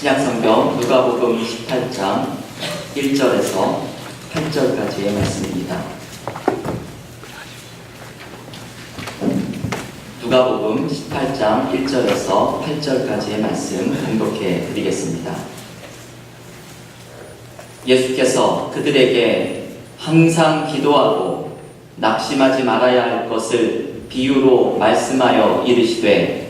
신약성경 누가복음 18장 1절에서 8절까지의 말씀입니다. 누가복음 18장 1절에서 8절까지의 말씀 공독해 드리겠습니다. 예수께서 그들에게 항상 기도하고 낙심하지 말아야 할 것을 비유로 말씀하여 이르시되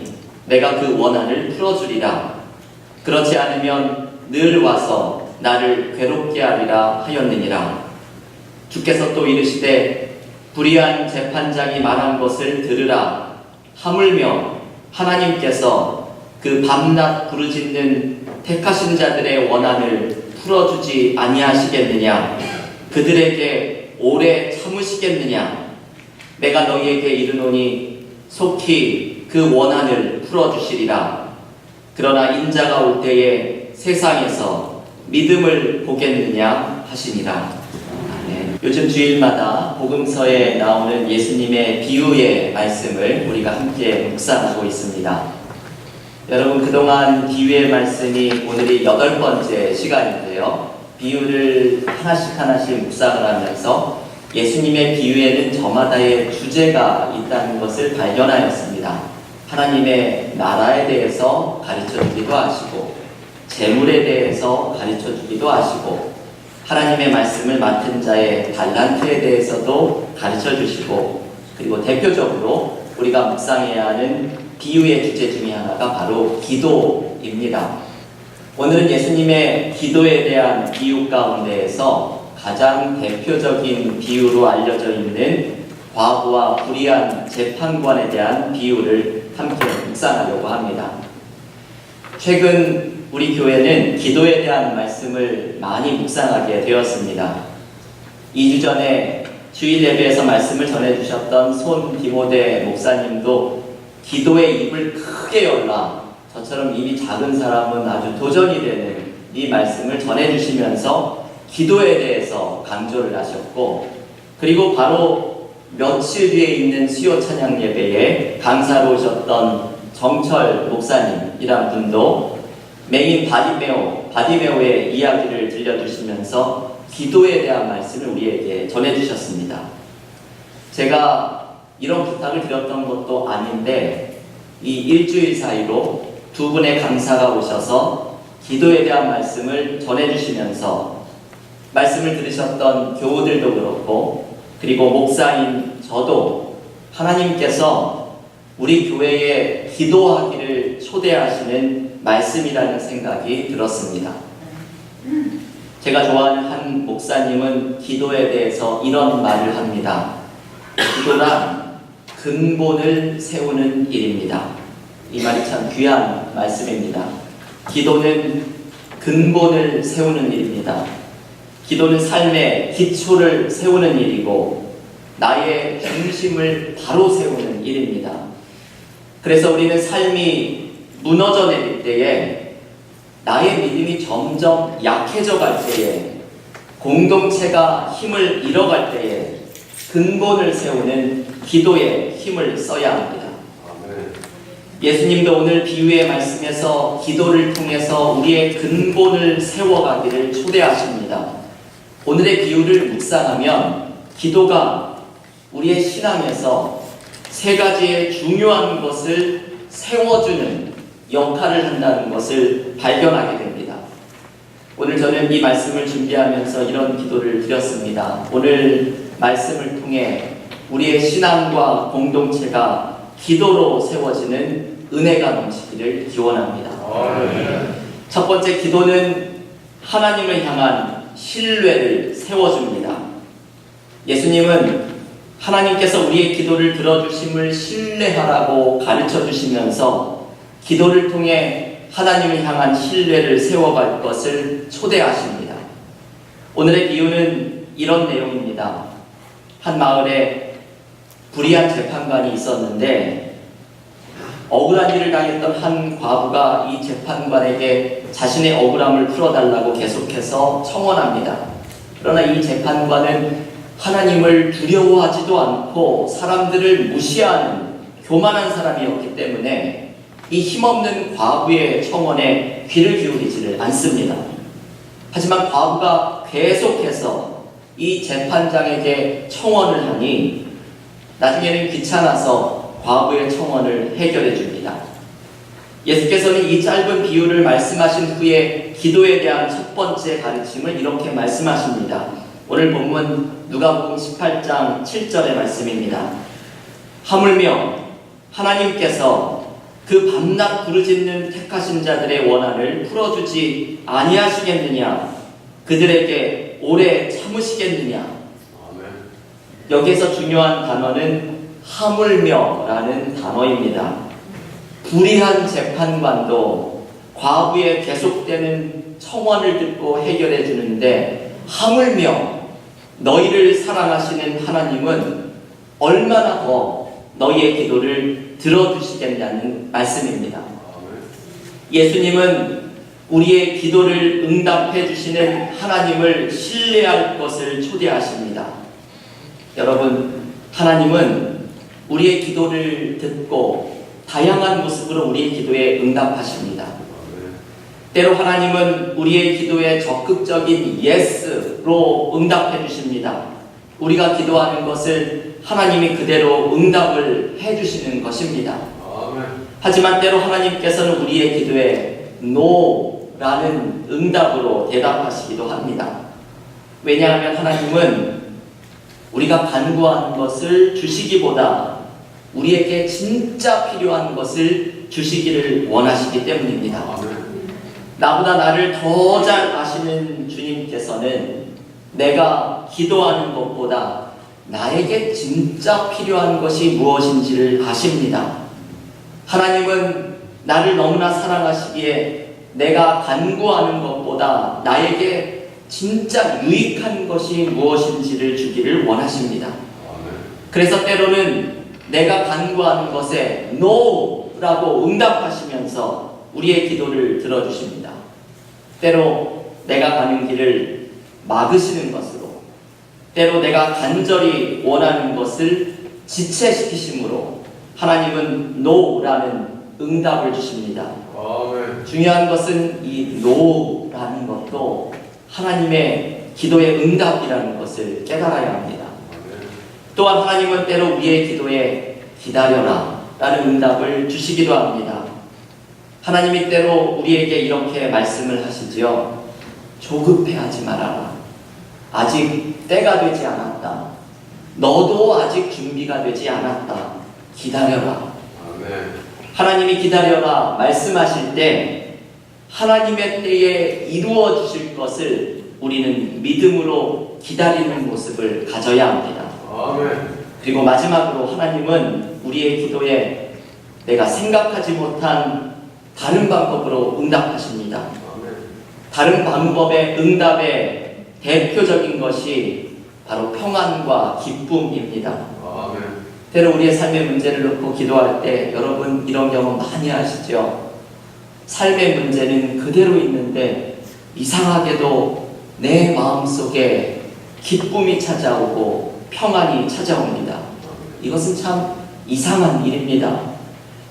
내가 그 원한을 풀어주리라. 그렇지 않으면 늘 와서 나를 괴롭게 하리라 하였느니라. 주께서 또 이르시되 불의한 재판장이 말한 것을 들으라. 하물며 하나님께서 그 밤낮 부르짖는 택하신 자들의 원한을 풀어주지 아니하시겠느냐? 그들에게 오래 참으시겠느냐? 내가 너희에게 이르노니 속히 그 원한을 풀어 주시리라. 그러나 인자가 올 때에 세상에서 믿음을 보겠느냐 하시니라. 요즘 주일마다 복음서에 나오는 예수님의 비유의 말씀을 우리가 함께 묵상하고 있습니다. 여러분 그동안 비유의 말씀이 오늘이 여덟 번째 시간인데요. 비유를 하나씩 하나씩 묵상을 하면서 예수님의 비유에는 저마다의 주제가 있다는 것을 발견하였습니다. 하나님의 나라에 대해서 가르쳐 주기도 하시고, 재물에 대해서 가르쳐 주기도 하시고, 하나님의 말씀을 맡은 자의 달란트에 대해서도 가르쳐 주시고, 그리고 대표적으로 우리가 묵상해야 하는 비유의 주제 중에 하나가 바로 기도입니다. 오늘은 예수님의 기도에 대한 비유 가운데에서 가장 대표적인 비유로 알려져 있는 과부와 불의한 재판관에 대한 비유를 함께 묵상하려고 합니다. 최근 우리 교회는 기도에 대한 말씀을 많이 묵상하게 되었습니다. 2주 전에 주일 예배에서 말씀을 전해주셨던 손 디모데 목사님도 기도의 입을 크게 열라. 저처럼 입이 작은 사람은 아주 도전이 되는 이 말씀을 전해주시면서 기도에 대해서 강조를 하셨고, 그리고 바로 며칠 뒤에 있는 수요 찬양 예배에 강사로 오셨던 정철 목사님이란 분도 메인 바디메오, 바디메오의 이야기를 들려주시면서 기도에 대한 말씀을 우리에게 전해주셨습니다. 제가 이런 부탁을 드렸던 것도 아닌데 이 일주일 사이로 두 분의 강사가 오셔서 기도에 대한 말씀을 전해주시면서 말씀을 들으셨던 교우들도 그렇고 그리고 목사인 저도 하나님께서 우리 교회에 기도하기를 초대하시는 말씀이라는 생각이 들었습니다. 제가 좋아하는 한 목사님은 기도에 대해서 이런 말을 합니다. 기도란 근본을 세우는 일입니다. 이 말이 참 귀한 말씀입니다. 기도는 근본을 세우는 일입니다. 기도는 삶의 기초를 세우는 일이고 나의 중심을 바로 세우는 일입니다. 그래서 우리는 삶이 무너져 내릴 때에 나의 믿음이 점점 약해져 갈 때에 공동체가 힘을 잃어갈 때에 근본을 세우는 기도에 힘을 써야 합니다. 예수님도 오늘 비유의 말씀에서 기도를 통해서 우리의 근본을 세워가기를 초대하십니다. 오늘의 비유를 묵상하면 기도가 우리의 신앙에서 세 가지의 중요한 것을 세워주는 역할을 한다는 것을 발견하게 됩니다. 오늘 저는 이 말씀을 준비하면서 이런 기도를 드렸습니다. 오늘 말씀을 통해 우리의 신앙과 공동체가 기도로 세워지는 은혜가 넘치기를 기원합니다. 첫 번째 기도는 하나님을 향한 신뢰를 세워줍니다. 예수님은 하나님께서 우리의 기도를 들어주심을 신뢰하라고 가르쳐 주시면서 기도를 통해 하나님을 향한 신뢰를 세워갈 것을 초대하십니다. 오늘의 비유는 이런 내용입니다. 한 마을에 불의한 재판관이 있었는데 억울한 일을 당했던 한 과부가 이 재판관에게 자신의 억울함을 풀어달라고 계속해서 청원합니다. 그러나 이 재판관은 하나님을 두려워하지도 않고 사람들을 무시하는 교만한 사람이었기 때문에 이 힘없는 과부의 청원에 귀를 기울이지를 않습니다. 하지만 과부가 계속해서 이 재판장에게 청원을 하니 나중에는 귀찮아서 과부의 청원을 해결해 줍니다. 예수께서는 이 짧은 비유를 말씀하신 후에 기도에 대한 첫 번째 가르침을 이렇게 말씀하십니다. 오늘 본문 누가복음 18장 7절의 말씀입니다. 하물며 하나님께서 그 밤낮 부르짖는 택하신 자들의 원한을 풀어주지 아니하시겠느냐 그들에게 오래 참으시겠느냐. 여기에서 중요한 단어는 하물며라는 단어입니다. 불의한 재판관도 과부의 계속되는 청원을 듣고 해결해 주는데 하물며 너희를 사랑하시는 하나님은 얼마나 더 너희의 기도를 들어주시겠냐는 말씀입니다. 예수님은 우리의 기도를 응답해 주시는 하나님을 신뢰할 것을 초대하십니다. 여러분, 하나님은 우리의 기도를 듣고 다양한 모습으로 우리의 기도에 응답하십니다. 때로 하나님은 우리의 기도에 적극적인 예스로 응답해 주십니다. 우리가 기도하는 것을 하나님이 그대로 응답을 해 주시는 것입니다. 하지만 때로 하나님께서는 우리의 기도에 노라는 응답으로 대답하시기도 합니다. 왜냐하면 하나님은 우리가 간구하는 것을 주시기보다 우리에게 진짜 필요한 것을 주시기를 원하시기 때문입니다. 아멘. 나보다 나를 더 잘 아시는 주님께서는 내가 기도하는 것보다 나에게 진짜 필요한 것이 무엇인지를 아십니다. 하나님은 나를 너무나 사랑하시기에 내가 간구하는 것보다 나에게 진짜 유익한 것이 무엇인지를 주기를 원하십니다. 아멘. 그래서 때로는 내가 간구하는 것에 NO라고 응답하시면서 우리의 기도를 들어주십니다. 때로 내가 가는 길을 막으시는 것으로, 때로 내가 간절히 원하는 것을 지체시키심으로 하나님은 NO라는 응답을 주십니다. 아멘. 중요한 것은 이 NO라는 것도 하나님의 기도의 응답이라는 것을 깨달아야 합니다. 또한 하나님은 때로 우리의 기도에 기다려라 라는 응답을 주시기도 합니다. 하나님이 때로 우리에게 이렇게 말씀을 하시지요. 조급해하지 말아라. 아직 때가 되지 않았다. 너도 아직 준비가 되지 않았다. 기다려라. 아멘. 하나님이 기다려라 말씀하실 때 하나님의 때에 이루어 주실 것을 우리는 믿음으로 기다리는 모습을 가져야 합니다. 아멘. 그리고 마지막으로 하나님은 우리의 기도에 내가 생각하지 못한 다른 방법으로 응답하십니다. 아멘. 다른 방법의 응답의 대표적인 것이 바로 평안과 기쁨입니다. 아멘. 때로 우리의 삶의 문제를 놓고 기도할 때 여러분 이런 경험 많이 하시죠? 삶의 문제는 그대로 있는데 이상하게도 내 마음속에 기쁨이 찾아오고 평안이 찾아옵니다. 이것은 참 이상한 일입니다.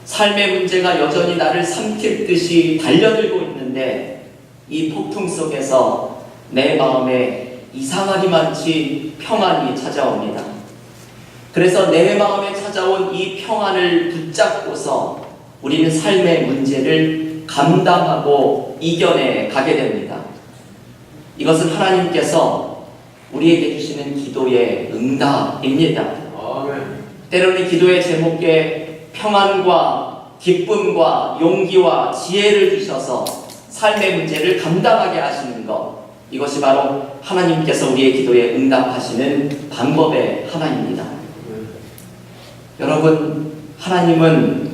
삶의 문제가 여전히 나를 삼킬 듯이 달려들고 있는데 이 폭풍 속에서 내 마음에 이상하리만치 평안이 찾아옵니다. 그래서 내 마음에 찾아온 이 평안을 붙잡고서 우리는 삶의 문제를 감당하고 이겨내 가게 됩니다. 이것은 하나님께서 우리에게 주시는 기도의 응답입니다. 아멘. 때로는 기도의 제목에 평안과 기쁨과 용기와 지혜를 주셔서 삶의 문제를 감당하게 하시는 것. 이것이 바로 하나님께서 우리의 기도에 응답하시는 방법의 하나입니다. 여러분, 하나님은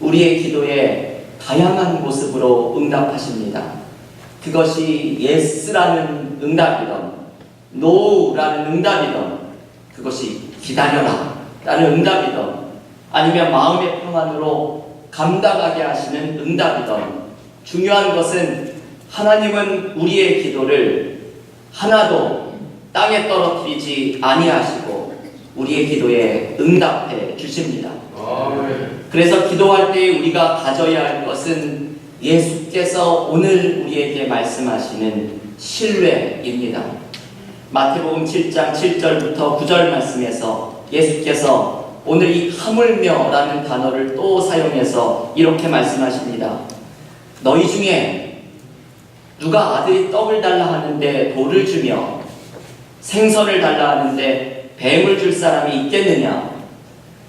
우리의 기도에 다양한 모습으로 응답하십니다. 그것이 예스라는 응답이던 노라는 응답이던 그것이 기다려라 라는 응답이던 아니면 마음의 평안으로 감당하게 하시는 응답이던 중요한 것은 하나님은 우리의 기도를 하나도 땅에 떨어뜨리지 아니하시고 우리의 기도에 응답해 주십니다. 그래서 기도할 때 우리가 가져야 할 것은 예수께서 오늘 우리에게 말씀하시는 신뢰입니다. 마태복음 7장 7절부터 9절 말씀에서 예수께서 오늘 이 하물며라는 단어를 또 사용해서 이렇게 말씀하십니다. 너희 중에 누가 아들이 떡을 달라 하는데 돌을 주며 생선을 달라 하는데 뱀을 줄 사람이 있겠느냐?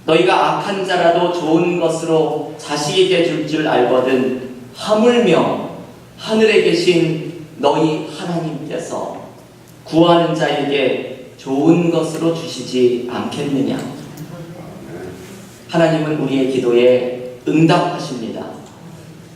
너희가 악한 자라도 좋은 것으로 자식에게 줄 줄 알거든 하물며 하늘에 계신 너희 하나님께서 구하는 자에게 좋은 것으로 주시지 않겠느냐? 하나님은 우리의 기도에 응답하십니다.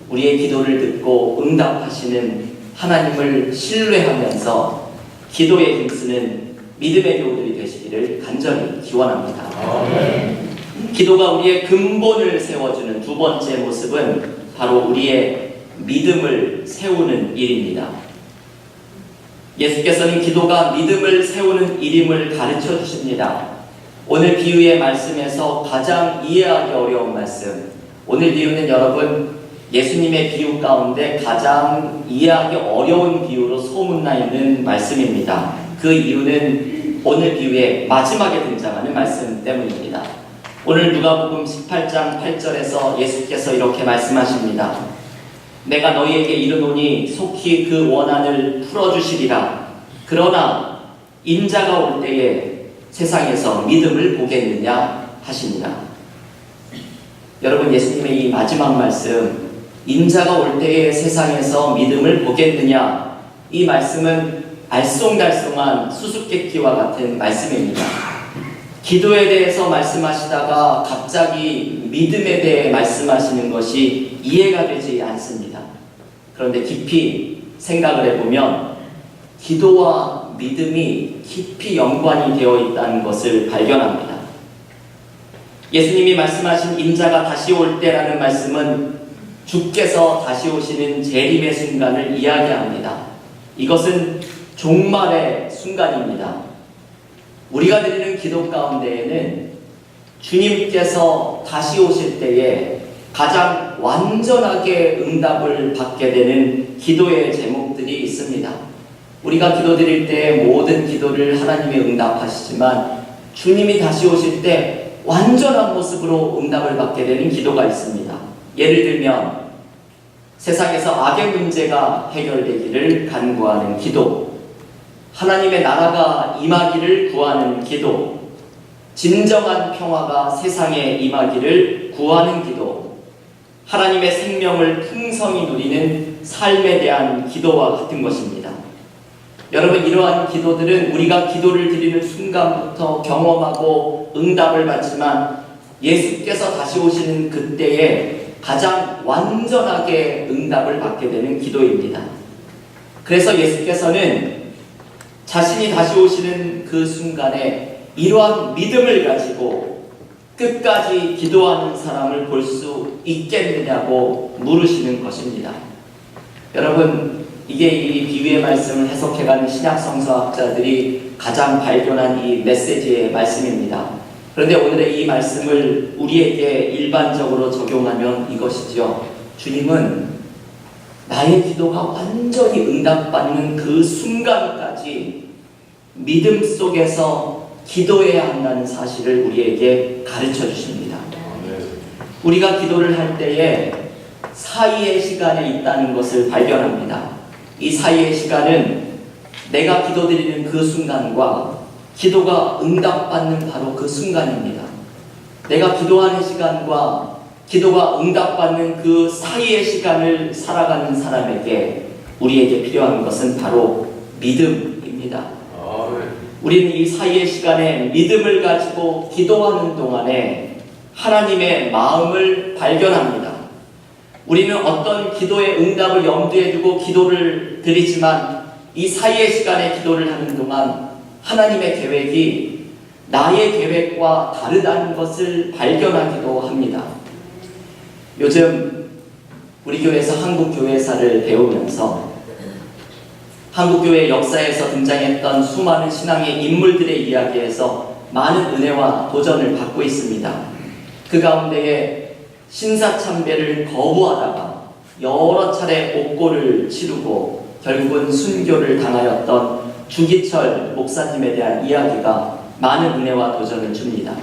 우리의 기도를 듣고 응답하시는 하나님을 신뢰하면서 기도에 힘쓰는 믿음의 교우들이 되시기를 간절히 기원합니다. 아멘. 기도가 우리의 근본을 세워주는 두 번째 모습은 바로 우리의 믿음을 세우는 일입니다. 예수께서는 기도가 믿음을 세우는 일임을 가르쳐 주십니다. 오늘 비유의 말씀에서 가장 이해하기 어려운 말씀. 오늘 비유는 여러분 예수님의 비유 가운데 가장 이해하기 어려운 비유로 소문나 있는 말씀입니다. 그 이유는 오늘 비유의 마지막에 등장하는 말씀 때문입니다. 오늘 누가복음 18장 8절에서 예수께서 이렇게 말씀하십니다. 내가 너희에게 이르노니 속히 그 원한을 풀어주시리라. 그러나 인자가 올 때에 세상에서 믿음을 보겠느냐 하십니다. 여러분 예수님의 이 마지막 말씀 인자가 올 때에 세상에서 믿음을 보겠느냐 이 말씀은 알쏭달쏭한 수수께끼와 같은 말씀입니다. 기도에 대해서 말씀하시다가 갑자기 믿음에 대해 말씀하시는 것이 이해가 되지 않습니다. 그런데 깊이 생각을 해보면 기도와 믿음이 깊이 연관이 되어 있다는 것을 발견합니다. 예수님이 말씀하신 인자가 다시 올 때라는 말씀은 주께서 다시 오시는 재림의 순간을 이야기합니다. 이것은 종말의 순간입니다. 우리가 드리는 기도 가운데에는 주님께서 다시 오실 때에 가장 완전하게 응답을 받게 되는 기도의 제목들이 있습니다. 우리가 기도 드릴 때 모든 기도를 하나님이 응답하시지만 주님이 다시 오실 때 완전한 모습으로 응답을 받게 되는 기도가 있습니다. 예를 들면 세상에서 악의 문제가 해결되기를 간구하는 기도, 하나님의 나라가 임하기를 구하는 기도, 진정한 평화가 세상에 임하기를 구하는 기도, 하나님의 생명을 풍성히 누리는 삶에 대한 기도와 같은 것입니다. 여러분, 이러한 기도들은 우리가 기도를 드리는 순간부터 경험하고 응답을 받지만 예수께서 다시 오시는 그때에 가장 완전하게 응답을 받게 되는 기도입니다. 그래서 예수께서는 자신이 다시 오시는 그 순간에 이러한 믿음을 가지고 끝까지 기도하는 사람을 볼 수 있겠느냐고 물으시는 것입니다. 여러분, 이게 이 비유의 말씀을 해석해가는 신약 성서학자들이 가장 발견한 이 메시지의 말씀입니다. 그런데 오늘의 이 말씀을 우리에게 일반적으로 적용하면 이것이죠. 주님은 나의 기도가 완전히 응답받는 그 순간까지 믿음 속에서 기도해야 한다는 사실을 우리에게 가르쳐 주십니다. 아멘. 우리가 기도를 할 때에 사이의 시간에 있다는 것을 발견합니다. 이 사이의 시간은 내가 기도드리는 그 순간과 기도가 응답받는 바로 그 순간입니다. 내가 기도하는 시간과 기도가 응답받는 그 사이의 시간을 살아가는 사람에게 우리에게 필요한 것은 바로 믿음입니다. 우리는 이 사이의 시간에 믿음을 가지고 기도하는 동안에 하나님의 마음을 발견합니다. 우리는 어떤 기도의 응답을 염두에 두고 기도를 드리지만 이 사이의 시간에 기도를 하는 동안 하나님의 계획이 나의 계획과 다르다는 것을 발견하기도 합니다. 요즘 우리 교회에서 한국 교회사를 배우면서 한국 교회 역사에서 등장했던 수많은 신앙의 인물들의 이야기에서 많은 은혜와 도전을 받고 있습니다. 그 가운데에 신사참배를 거부하다가 여러 차례 옥고를 치르고 결국은 순교를 당하였던 주기철 목사님에 대한 이야기가 많은 은혜와 도전을 줍니다.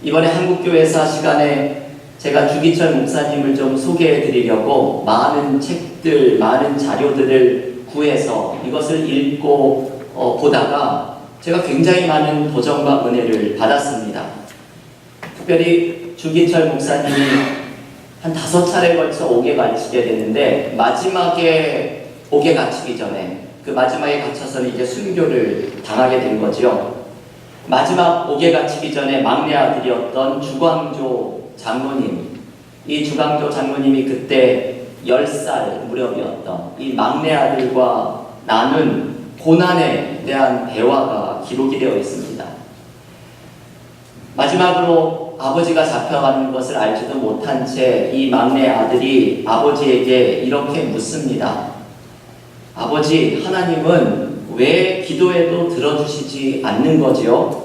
이번에 한국교회사 시간에 제가 주기철 목사님을 좀 소개해 드리려고 많은 책들, 많은 자료들을 구해서 이것을 읽고 어, 보다가 제가 굉장히 많은 도전과 은혜를 받았습니다. 특별히 주기철 목사님이 한 다섯 차례에 걸쳐 옥에 갇히게 되는데 마지막에 옥에 갇히기 전에 그 마지막에 갇혀서 이제 순교를 당하게 된 거죠. 마지막 옥에 갇히기 전에 막내 아들이었던 주광조 장로님, 이 주광조 장로님이 그때 10살 무렵이었던 이 막내 아들과 나눈 고난에 대한 대화가 기록이 되어 있습니다. 마지막으로 아버지가 잡혀가는 것을 알지도 못한 채 이 막내 아들이 아버지에게 이렇게 묻습니다. 아버지, 하나님은 왜 기도해도 들어주시지 않는 거지요?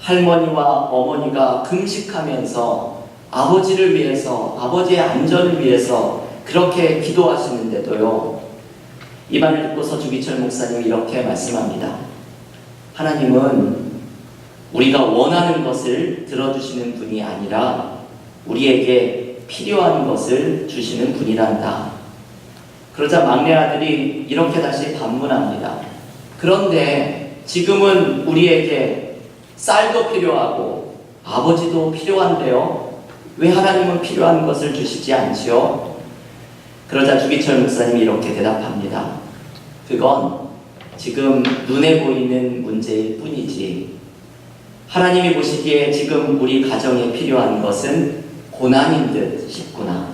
할머니와 어머니가 금식하면서 아버지를 위해서, 아버지의 안전을 위해서 그렇게 기도하시는데도요. 이 말을 듣고서 주기철 목사님이 이렇게 말씀합니다. 하나님은 우리가 원하는 것을 들어주시는 분이 아니라 우리에게 필요한 것을 주시는 분이란다. 그러자 막내 아들이 이렇게 다시 반문합니다. 그런데 지금은 우리에게 쌀도 필요하고 아버지도 필요한데요. 왜 하나님은 필요한 것을 주시지 않지요? 그러자 주기철 목사님이 이렇게 대답합니다. 그건 지금 눈에 보이는 문제일 뿐이지. 하나님이 보시기에 지금 우리 가정에 필요한 것은 고난인 듯 싶구나.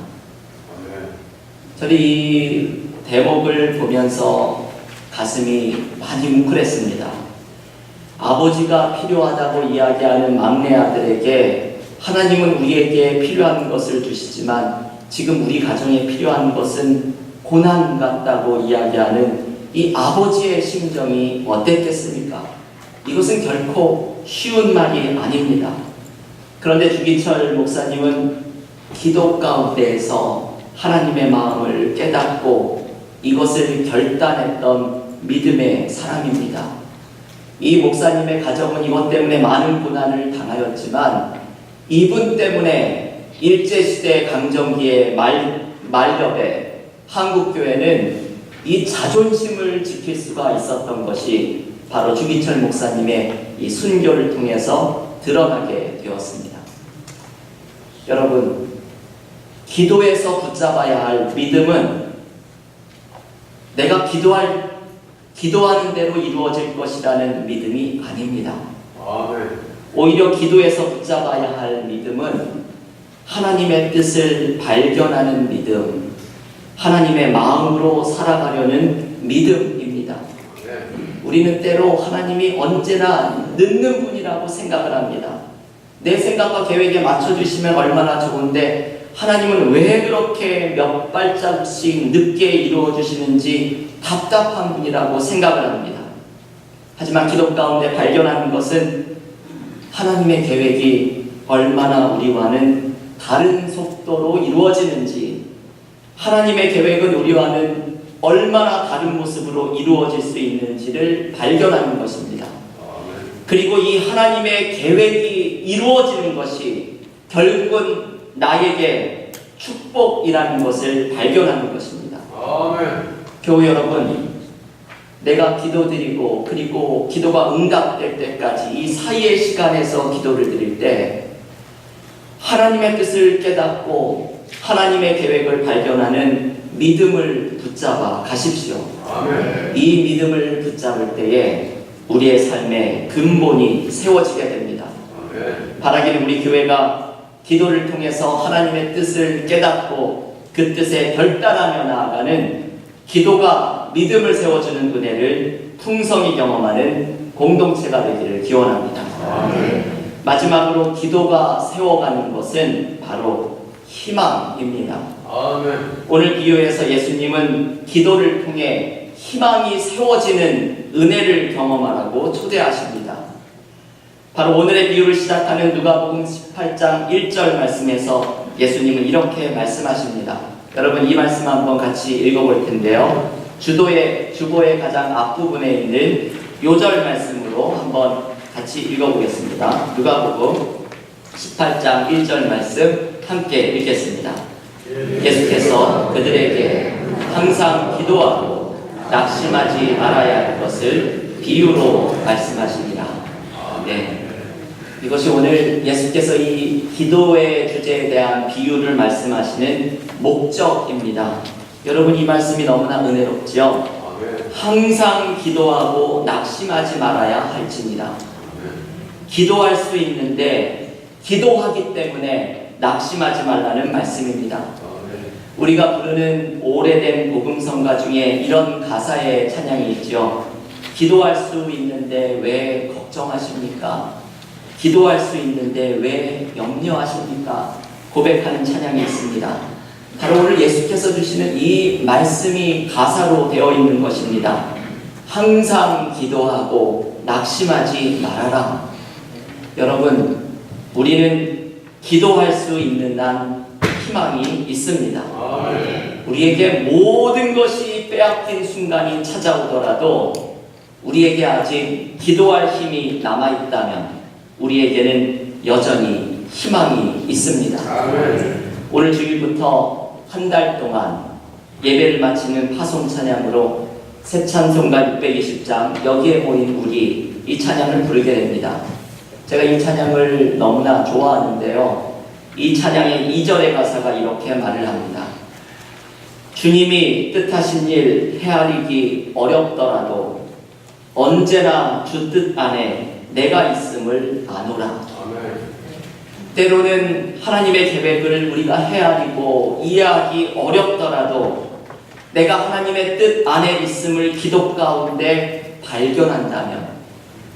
저는 이 대목을 보면서 가슴이 많이 뭉클했습니다. 아버지가 필요하다고 이야기하는 막내 아들에게 하나님은 우리에게 필요한 것을 주시지만 지금 우리 가정에 필요한 것은 고난 같다고 이야기하는 이 아버지의 심정이 어땠겠습니까? 이것은 결코 쉬운 말이 아닙니다. 그런데 주기철 목사님은 기도 가운데에서 하나님의 마음을 깨닫고 이것을 결단했던 믿음의 사람입니다. 이 목사님의 가정은 이것 때문에 많은 고난을 당하였지만 이분 때문에 일제시대 강점기의 말, 말렵에 한국교회는 이 자존심을 지킬 수가 있었던 것이 바로 주기철 목사님의 이 순교를 통해서 드러나게 되었습니다. 여러분, 기도에서 붙잡아야 할 믿음은 내가 기도할, 기도하는 대로 이루어질 것이라는 믿음이 아닙니다. 아멘. 오히려 기도에서 붙잡아야 할 믿음은 하나님의 뜻을 발견하는 믿음, 하나님의 마음으로 살아가려는 믿음입니다. 우리는 때로 하나님이 언제나 늦는 분이라고 생각을 합니다. 내 생각과 계획에 맞춰주시면 얼마나 좋은데 하나님은 왜 그렇게 몇 발짝씩 늦게 이루어주시는지 답답한 분이라고 생각을 합니다. 하지만 기도 가운데 발견하는 것은 하나님의 계획이 얼마나 우리와는 다른 속도로 이루어지는지 하나님의 계획은 우리와는 얼마나 다른 모습으로 이루어질 수 있는지를 발견하는 것입니다. 그리고 이 하나님의 계획이 이루어지는 것이 결국은 나에게 축복이라는 것을 발견하는 것입니다. 교회 여러분, 내가 기도드리고 그리고 기도가 응답될 때까지 이 사이의 시간에서 기도를 드릴 때 하나님의 뜻을 깨닫고 하나님의 계획을 발견하는 믿음을 붙잡아 가십시오. 아멘. 이 믿음을 붙잡을 때에 우리의 삶에 근본이 세워지게 됩니다. 아멘. 바라기는 우리 교회가 기도를 통해서 하나님의 뜻을 깨닫고 그 뜻에 결단하며 나아가는 기도가 믿음을 세워주는 은혜를 풍성히 경험하는 공동체가 되기를 기원합니다. 마지막으로 기도가 세워가는 것은 바로 희망입니다. 아멘. 오늘 비유에서 예수님은 기도를 통해 희망이 세워지는 은혜를 경험하라고 초대하십니다. 바로 오늘의 비유를 시작하는 누가복음 18장 1절 말씀에서 예수님은 이렇게 말씀하십니다. 여러분 이 말씀 한번 같이 읽어볼 텐데요. 주도의 주보의 가장 앞부분에 있는 요절 말씀으로 한번 같이 읽어보겠습니다. 누가복음 18장 1절 말씀 함께 읽겠습니다. 예수께서 그들에게 항상 기도하고 낙심하지 말아야 할 것을 비유로 말씀하십니다. 네. 이것이 오늘 예수께서 이 기도의 주제에 대한 비유를 말씀하시는 목적입니다. 여러분 이 말씀이 너무나 은혜롭지요. 항상 기도하고 낙심하지 말아야 할지니라. 기도할 수 있는데 기도하기 때문에 낙심하지 말라는 말씀입니다. 아멘. 우리가 부르는 오래된 복음성가 중에 이런 가사의 찬양이 있죠. 기도할 수 있는데 왜 걱정하십니까? 기도할 수 있는데 왜 염려하십니까? 고백하는 찬양이 있습니다. 바로 오늘 예수께서 주시는 이 말씀이 가사로 되어 있는 것입니다. 항상 기도하고 낙심하지 말아라. 여러분, 우리는 기도할 수 있는 한 희망이 있습니다. 아멘. 우리에게 모든 것이 빼앗긴 순간이 찾아오더라도 우리에게 아직 기도할 힘이 남아있다면 우리에게는 여전히 희망이 있습니다. 아멘. 오늘 주일부터 한 달 동안 예배를 마치는 파송 찬양으로 새 찬송가 620장 여기에 모인 우리 이 찬양을 부르게 됩니다. 제가 이 찬양을 너무나 좋아하는데요. 이 찬양의 2절의 가사가 이렇게 말을 합니다. 주님이 뜻하신 일 헤아리기 어렵더라도 언제나 주 뜻 안에 내가 있음을 아노라. 때로는 하나님의 계획을 우리가 헤아리고 이해하기 어렵더라도 내가 하나님의 뜻 안에 있음을 기도 가운데 발견한다면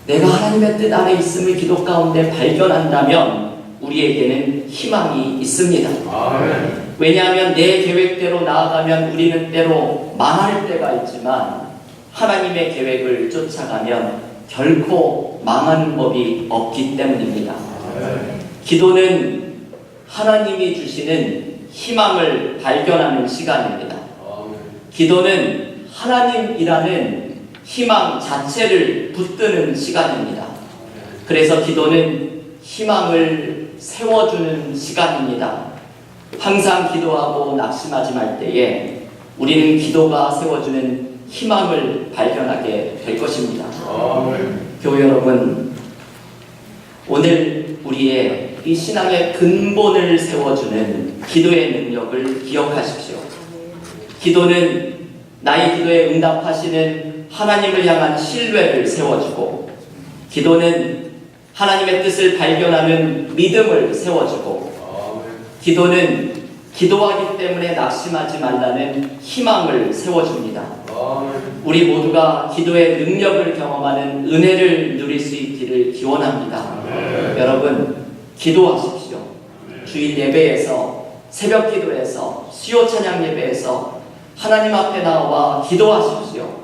내가 하나님의 뜻 안에 있음을 기도 가운데 발견한다면 우리에게는 희망이 있습니다. 아멘. 왜냐하면 내 계획대로 나아가면 우리는 때로 망할 때가 있지만 하나님의 계획을 쫓아가면 결코 망하는 법이 없기 때문입니다. 아멘. 기도는 하나님이 주시는 희망을 발견하는 시간입니다. 아멘. 기도는 하나님이라는 희망 자체를 붙드는 시간입니다. 그래서 기도는 희망을 세워주는 시간입니다. 항상 기도하고 낙심하지 말 때에 우리는 기도가 세워주는 희망을 발견하게 될 것입니다. 교회 여러분, 오늘 우리의 이 신앙의 근본을 세워주는 기도의 능력을 기억하십시오. 기도는 나의 기도에 응답하시는 하나님을 향한 신뢰를 세워주고, 기도는 하나님의 뜻을 발견하는 믿음을 세워주고. 기도는 기도하기 때문에 낙심하지 말라는 희망을 세워줍니다. 우리 모두가 기도의 능력을 경험하는 은혜를 누릴 수 있기를 기원합니다. 여러분, 기도하십시오. 주일 예배에서, 새벽 기도에서, 수요 찬양 예배에서 하나님 앞에 나와 기도하십시오.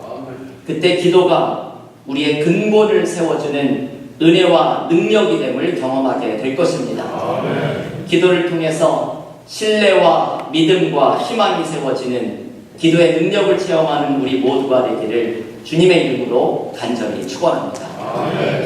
그때 기도가 우리의 근본을 세워주는 은혜와 능력이 됨을 경험하게 될 것입니다. 아멘. 기도를 통해서 신뢰와 믿음과 희망이 세워지는 기도의 능력을 체험하는 우리 모두가 되기를 주님의 이름으로 간절히 축원합니다. 아멘.